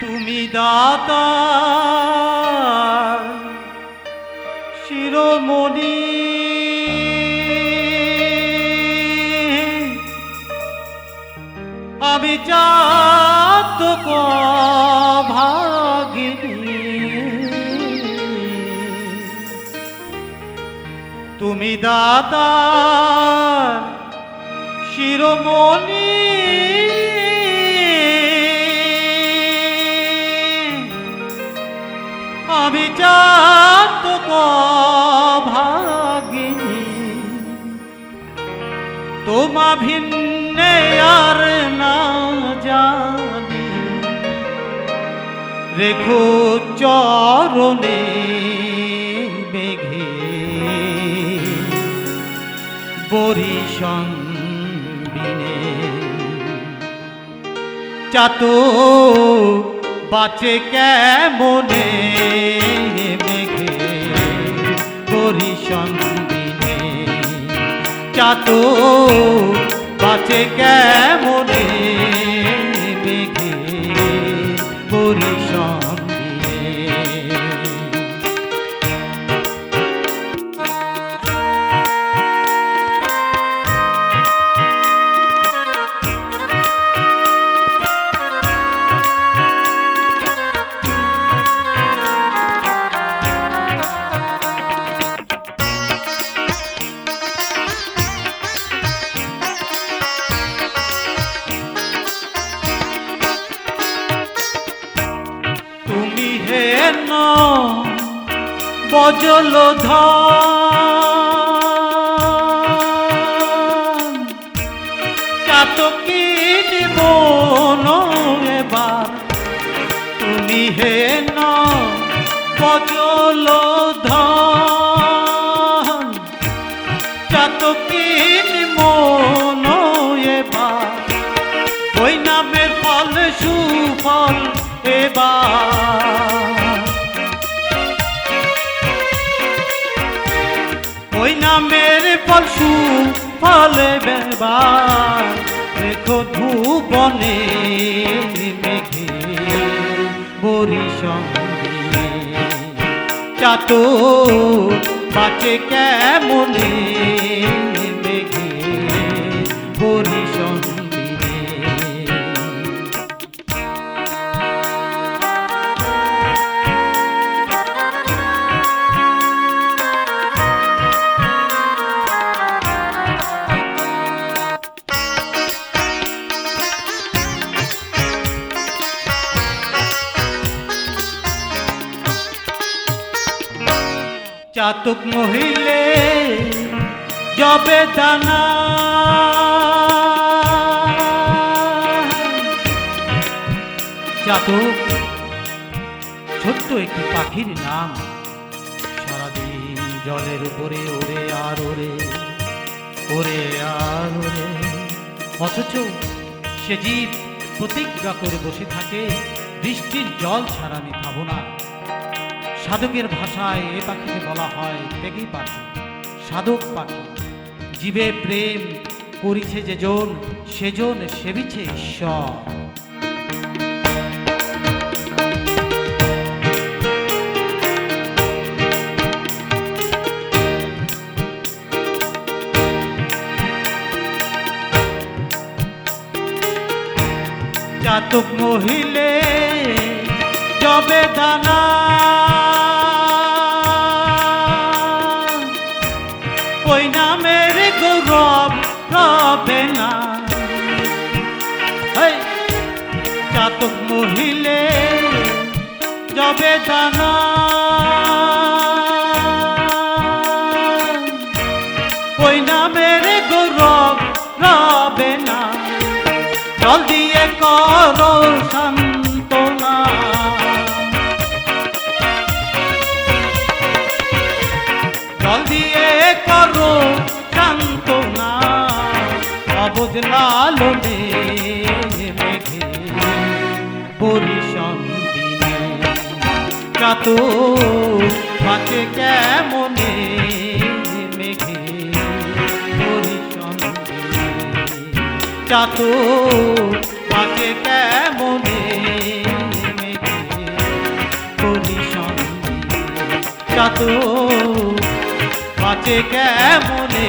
তুমি দাতা। শিরোমণি। আমি চাত তুমি দাতা শিরোমণি। তোমা ভিন্নে আর না জানি। রেখো চরণে মেঘে। বরিশঙ্গিনে চাত বাঁচে কেমনে মেঘে। বরিশঙ্গিনে চাত বাঁচে কেমনে? মেঘে বরিশঙ্গিনে হে ন বজল ধন? চাতকির মন এবার তুমি ন বজল এবার ওই নামের ফল সুফল এবার। ওই নামের পশু ফলে এবার রেখো ধুবনে মেঘে বরিশঙ্গে চাতো পাচে কেমনে? চাতক মহিলে জবে দানা। চাতক, ছোট্ট একটি পাখির নাম। সারাদিন জলের উপরে ওরে আর ওরে ওরে আর ওরে অথচ সে জীব প্রতিজ্ঞা করে বসে থাকে, বৃষ্টির জল ছাড়া আমি খাব না। সাধকের ভাষায় এ পাখিকে বলা হয় পেগি পাখি, সাধক পাখি। জীবে প্রেম করিছে যে জন সেজন সেবিছে ঈশ্বর। চাতক মহিলে চাতক মহিলে জবে দানা ওই নামের গৌরব রবে না। জল দিয়ে করো সান্তনা জল দিয়ে লালনে মেঘে। পরিসন্ধিনে। কাতর থাকে কেমনে মেঘে পরিসন্ধিনে। কাতর থাকে কেমনে মেঘে পরিসন্ধিনে। কাতর থাকে কেমনে